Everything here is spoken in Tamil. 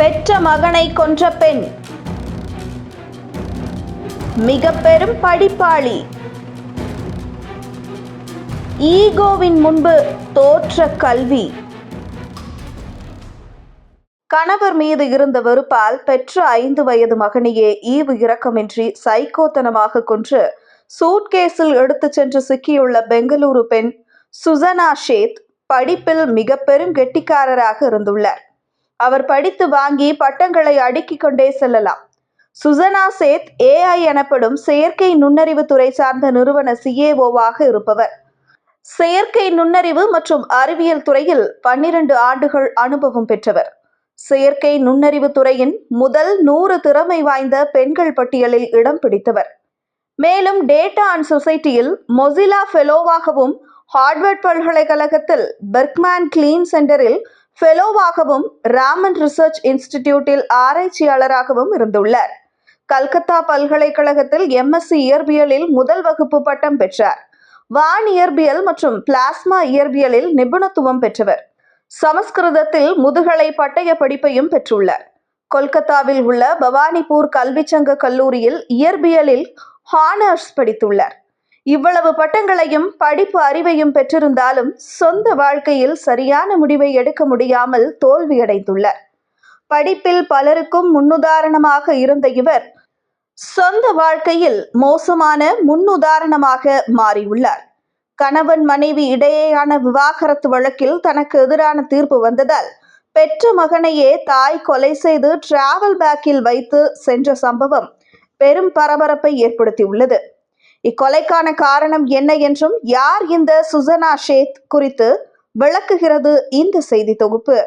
பெற்ற மகனை கொன்ற பெண். மிக பெரும் படிப்பாளி. ஈகோவின் முன்பு தோற்ற கல்வி. கணவர் மீது இருந்த வெறுப்பால் பெற்ற ஐந்து வயது மகனையே ஈவு இரக்கமின்றி சைக்கோத்தனமாக கொன்று சூட்கேஸில் எடுத்துச் சென்று சிக்கியுள்ள பெங்களூரு பெண் சுசனா ஷேத் படிப்பில் மிக பெரும் கெட்டிக்காரராக இருந்துள்ளார். அவர் படித்து வாங்கி பட்டங்களை அடுக்கிக் கொண்டே செல்லலாம். சுசனா சேத் ஏஐ எனப்படும் செயற்கை நுண்ணறிவு துறை சார்ந்த நிறுவன சிஏஓவாக இருப்பவர். செயற்கை நுண்ணறிவு மற்றும் அறிவியல் துறையில் பன்னிரண்டு ஆண்டுகள் அனுபவம் பெற்றவர். செயற்கை நுண்ணறிவு துறையின் முதல் நூறு திறமை வாய்ந்த பெண்கள் பட்டியலில் இடம் பிடித்தவர். மேலும் டேட்டா அண்ட் சொசைட்டியில் மொசிலா ஃபெலோவாகவும் ஹார்வர்ட் பல்கலைக்கழகத்தில் பெர்க்மேன் கிளீன் சென்டரில் ஃபெலோவாகவும் ராமன் ரிசர்ச் இன்ஸ்டிடியூட்டில் ஆராய்ச்சியாளராகவும் இருந்துள்ளார். கல்கத்தா பல்கலைக்கழகத்தில் எம்எஸ்சி இயற்பியலில் முதல் வகுப்பு பட்டம் பெற்றார். வான் இயற்பியல் மற்றும் பிளாஸ்மா இயற்பியலில் நிபுணத்துவம் பெற்றவர். சமஸ்கிருதத்தில் முதுகலை பட்டய படிப்பையும் பெற்றுள்ளார். கொல்கத்தாவில் உள்ள பவானிபூர் கல்விச்சங்க கல்லூரியில் இயற்பியலில் ஹானர்ஸ் படித்துள்ளார். இவ்வளவு பட்டங்களையும் படிப்பு அறிவையும் பெற்றிருந்தாலும் சொந்த வாழ்க்கையில் சரியான முடிவை எடுக்க முடியாமல் தோல்வியடைந்துள்ளார் படிப்பில் பலருக்கும் முன்னுதாரணமாக இருந்த இவர் சொந்த வாழ்க்கையில் மோசமான முன்னுதாரணமாக மாறியுள்ளார். கணவன் மனைவி இடையேயான விவாகரத்து வழக்கில் தனக்கு எதிரான தீர்ப்பு வந்ததால் பெற்ற மகனையே தாய் கொலை செய்து டிராவல் பேக்கில் வைத்து சென்ற சம்பவம் பெரும் பரபரப்பை ஏற்படுத்தியுள்ளது. இக்கொலைக்கான காரணம் என்ன என்றும் யார் இந்த சுசனா ஷேத் குறித்து விளக்குகிறது இந்த செய்தி தொகுப்பு.